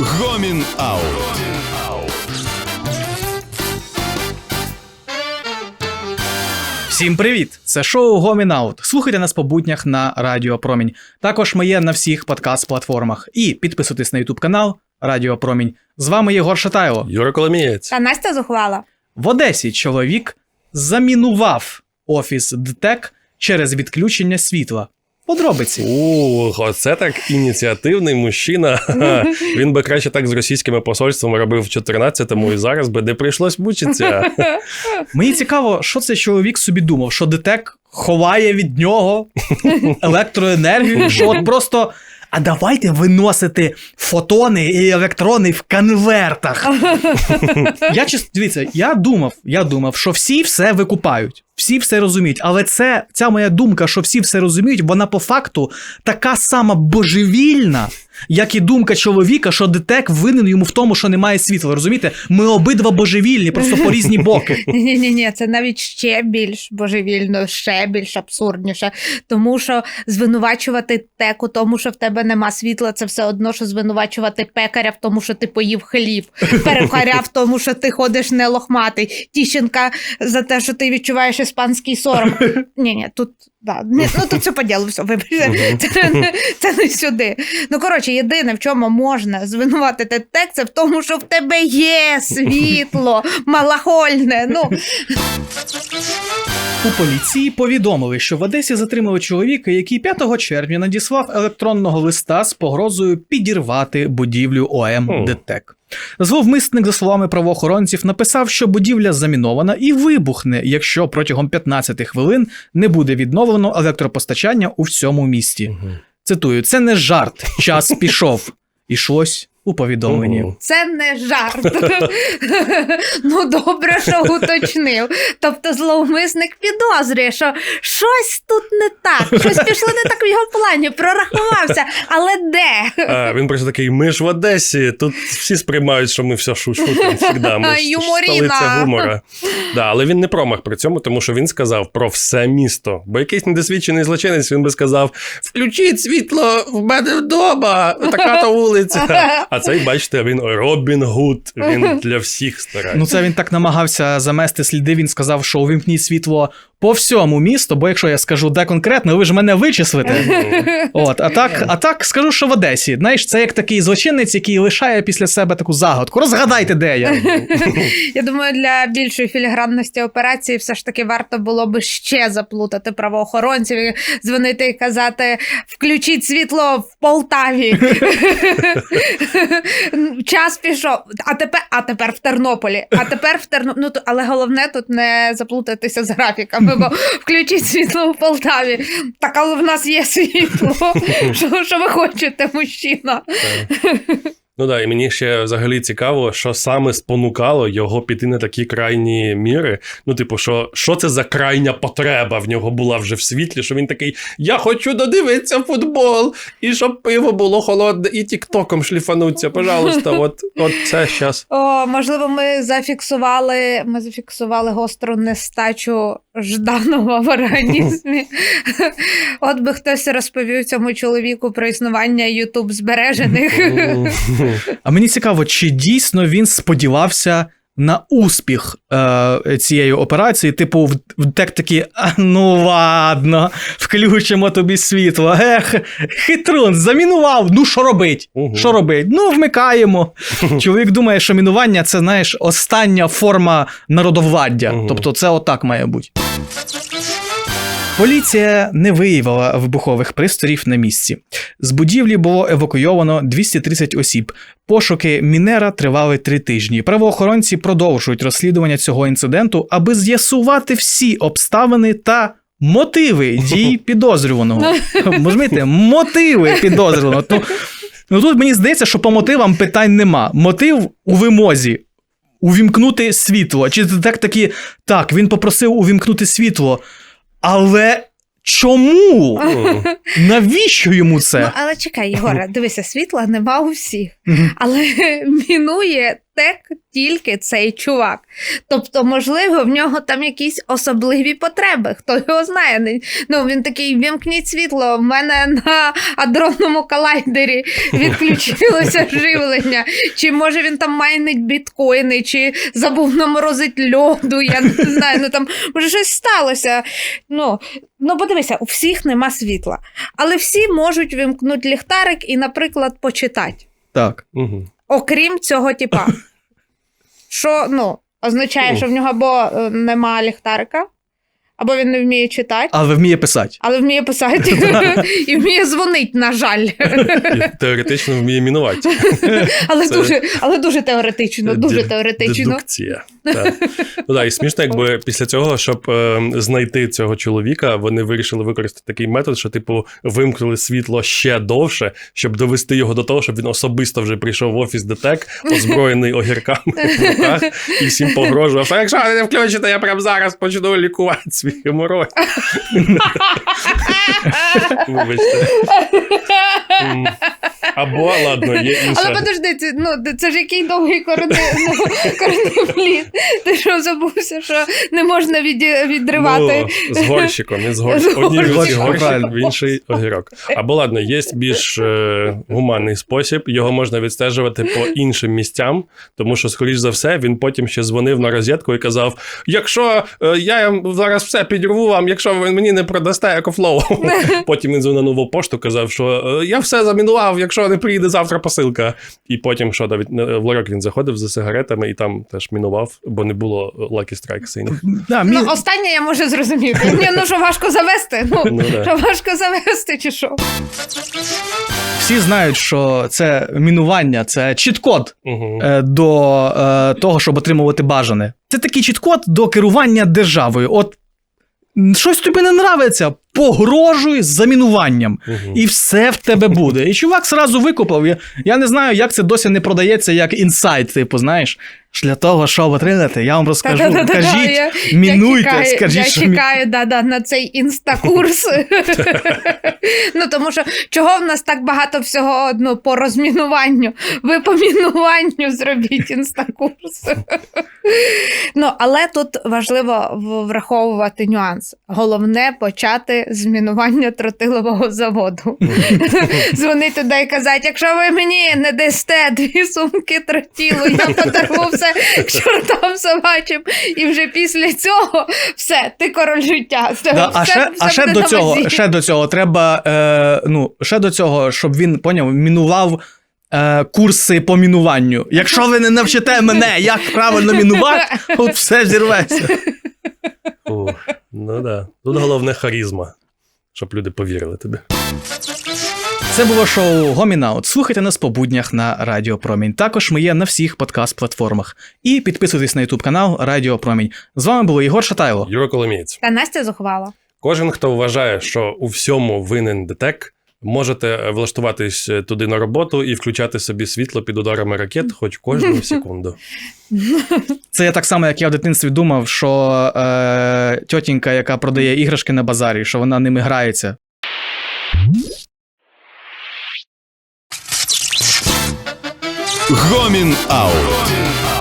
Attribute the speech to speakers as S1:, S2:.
S1: Гомін Аут.
S2: Всім привіт! Це шоу Гомін Аут. Слухайте нас по буднях на Радіо Промінь. Також ми є на всіх подкаст-платформах. І підписуйтесь на Ютуб канал Радіо Промінь. З вами Єгор Шатайло.
S3: Юра Коломієць.
S4: Та Настя зухвала.
S2: В Одесі чоловік замінував офіс ДТЕК через відключення світла. Подробиці.
S3: У, оце так ініціативний мужчина. Він би краще так з російськими посольствами робив в 14-му і зараз би не прийшлось мучитися.
S2: Мені цікаво, що цей чоловік собі думав, що ДТЕК ховає від нього електроенергію, що от просто. А давайте виносити фотони і електрони в конвертах. Я дивіться, я думав, я думав, що всі все викупають, всі все розуміють. Але це ця моя думка, що всі все розуміють, вона по факту така сама божевільна, як і думка чоловіка, що ДТЕК винен йому в тому, що немає світла. Розумієте? Ми обидва божевільні, просто по різні боки.
S4: Ні, ні, ні, це навіть ще більш божевільно, ще більш абсурдніше. Тому що звинувачувати тек у тому, що в тебе нема світла, це все одно, що звинувачувати пекаря в тому, що ти поїв хліб, перекаря в тому, що ти ходиш не лохматий, Тіщенка за те, що ти відчуваєш іспанський сором. Ні, ні, тут да, ні, ну тут все по ділу, все, вибачте, це, не- це не сюди. Ну коротше, єдине, в чому можна звинуватити тек, це в тому, що в тебе є світло, малахольне. Ну
S2: У поліції повідомили, що в Одесі затримали чоловіка, який 5 червня надіслав електронного листа з погрозою підірвати будівлю ОМ
S3: О.
S2: ДТЕК. Зловмисник, за словами правоохоронців, написав, що будівля замінована і вибухне, якщо протягом 15 хвилин не буде відновлено електропостачання у всьому місті. Цитую: це не жарт, час пішов. Ішлось у повідомленні.
S4: Це не жарт. ну добре, що уточнив. Тобто зловмисник підозрює, що щось тут не так, щось пішло не так в його плані, прорахувався, але де?
S3: А, він просто такий: ми ж в Одесі. Тут всі сприймають, що ми все шу- шутимо завжди. Ми ж
S4: Юморіна.
S3: столиця гумора. Да, але він не промах при цьому, тому що він сказав про все місто. Бо якийсь недосвідчений злочинець він би сказав: включіть світло в мене вдома, така то вулиця. А цей, бачите, він Робін Гуд. Він для всіх старається.
S2: Ну, це він так намагався замести сліди. Він сказав, що увімкніть світло по всьому місту, бо якщо я скажу де конкретно, ви ж мене вичислите. От, а так, а так скажу, що в Одесі. Знаєш, це як такий злочинець, який лишає після себе таку загадку. Розгадайте, де я.
S4: Я думаю, для більшої філігранності операції все ж таки варто було би ще заплутати правоохоронців, і дзвонити і казати: включіть світло в Полтаві. Час пішов. А тепер, а тепер в Тернополі. А тепер в Тернополі. Ну, то- але головне тут не заплутатися з графіками, бо включіть світло в Полтаві. Так, але в нас є світло. Що, що ви хочете, мужчина?
S3: Ну да, і мені ще взагалі цікаво, що саме спонукало його піти на такі крайні міри. Ну, типу, що, що це за крайня потреба в нього була вже в світлі, що він такий: Я хочу додивитися футбол, і щоб пиво було холодне, і тіктоком шліфануться. Пожалуйста, от, от це щас.
S4: О, можливо, ми зафіксували, ми зафіксували гостру нестачу Жданова в організмі. От би хтось розповів цьому чоловіку про існування Ютуб збережених.
S2: А мені цікаво, чи дійсно він сподівався на успіх е, цієї операції, типу, в, в так такі, ну ладно, включимо тобі світло. Ех, хитрун, замінував. Ну, що робить? Що робить? Ну, вмикаємо. Чоловік думає, що мінування це, знаєш, остання форма народовладдя. Тобто, це отак має бути. Поліція не виявила вибухових пристроїв на місці. З будівлі було евакуйовано 230 осіб. Пошуки Мінера тривали три тижні. Правоохоронці продовжують розслідування цього інциденту, аби з'ясувати всі обставини та мотиви дій підозрюваного. Розумієте, мотиви підозрюваного. Ну тут мені здається, що по мотивам питань нема. Мотив у вимозі. Увімкнути світло. Чи це так таки, так, він попросив увімкнути світло. Але чому? Навіщо йому
S4: Ну,
S2: це?
S4: але чекай, Єгора, дивися, світла нема у всіх. Але мінує тек тільки цей чувак. Тобто, можливо, в нього там якісь особливі потреби. Хто його знає? Ну, він такий: вімкніть світло. В мене на адронному колайдері відключилося живлення. Чи може він там майнить біткоїни, чи забув наморозити льоду, я не знаю. Ну там може щось сталося. Ну, ну подивися, у всіх нема світла. Але всі можуть вимкнути ліхтарик і, наприклад, почитати.
S2: Так.
S3: Угу.
S4: Окрім цього типа. Що ну, означає, що в нього або е, нема ліхтарика, або він не вміє читати,
S2: Але вміє писати.
S4: але вміє писати і вміє дзвонити, на жаль.
S3: Теоретично вміє мінувати.
S4: Але дуже, але дуже теоретично, дуже теоретично.
S3: Дедукція. Так. Ну да, і смішно, якби після цього, щоб е, знайти цього чоловіка, вони вирішили використати такий метод, що, типу, вимкнули світло ще довше, щоб довести його до того, щоб він особисто вже прийшов в офіс ДТЕК, озброєний огірками в руках, і всім погрожував, що якщо ви не включите, я прямо зараз почну лікувати свій геморой. Вибачте. Або, ладно, є інша.
S4: Але подожди, це, ну, це ж який довгий коридор, ну, Ти що забувся, що не можна від, відривати.
S3: Ну, з горщиком, не з горщиком. Одній руці горщик, інший огірок. Або ладно, є більш е, гуманний спосіб, його можна відстежувати по іншим місцям, тому що, скоріш за все, він потім ще дзвонив на розетку і казав: якщо е, я зараз все підірву вам, якщо ви мені не продасте екофлоу. Потім він дзвонив на нову пошту, казав, що е, я все замінував, якщо не приїде завтра посилка. І потім, що навіть е, в ларьок він заходив за сигаретами і там теж мінував, бо не було Lucky Strike синіх.
S2: Да, мі...
S4: Ну, останнє я можу зрозуміти. Ні, ну що важко завести? Ну,
S3: Ну, да.
S4: що важко завести, чи що?
S2: Всі знають, що це мінування, це чіт-код
S3: Угу.
S2: е, до е, того, щоб отримувати бажане. Це такий чіт-код до керування державою. От щось тобі не нравиться, погрожуй замінуванням.
S3: Угу.
S2: І все в тебе буде. І чувак сразу викупав. Я, я не знаю, як це досі не продається як інсайт, типу, знаєш. Для того, щоб отримати, я вам розкажу.
S4: Та-та-та-та,
S2: Кажіть,
S4: я-
S2: мінуйте,
S4: я чекаю,
S2: скажіть,
S4: я
S2: що мі-
S4: да, да, на цей інстакурс. ну, тому що чого в нас так багато всього ну, по розмінуванню? Ви по мінуванню зробіть інстакурс. ну, але тут важливо враховувати нюанс. Головне почати з мінування тротилового заводу. Дзвонити туди і казати, якщо ви мені не дасте дві сумки тротілу, я подарую все к чортам собачим. І вже після цього все, ти король життя. Все,
S2: Да, а
S4: все-
S2: ще, а ще до цього,
S4: вазі.
S2: ще до цього треба, е, ну, ще до цього, щоб він поняв, мінував е, курси по мінуванню. Якщо ви не навчите мене, як правильно мінувати, от все зірветься.
S3: Ну да. Тут головне харізма, щоб люди повірили тобі.
S2: Це було шоу Гомінаут. Слухайте нас по буднях на Радіо Промінь. Також ми є на всіх подкаст-платформах. І підписуйтесь на Ютуб канал Радіо Промінь. З вами було Ігор Шатайло.
S3: Юро Коломієць.
S4: Та Настя зухвала.
S3: Кожен, хто вважає, що у всьому винен ДТЕК, можете влаштуватись туди на роботу і включати собі світло під ударами ракет хоч кожну секунду.
S2: Це я так само, як я в дитинстві думав, що е, тьотінька, яка продає іграшки на базарі, що вона ними грається.
S1: Гомін Аут.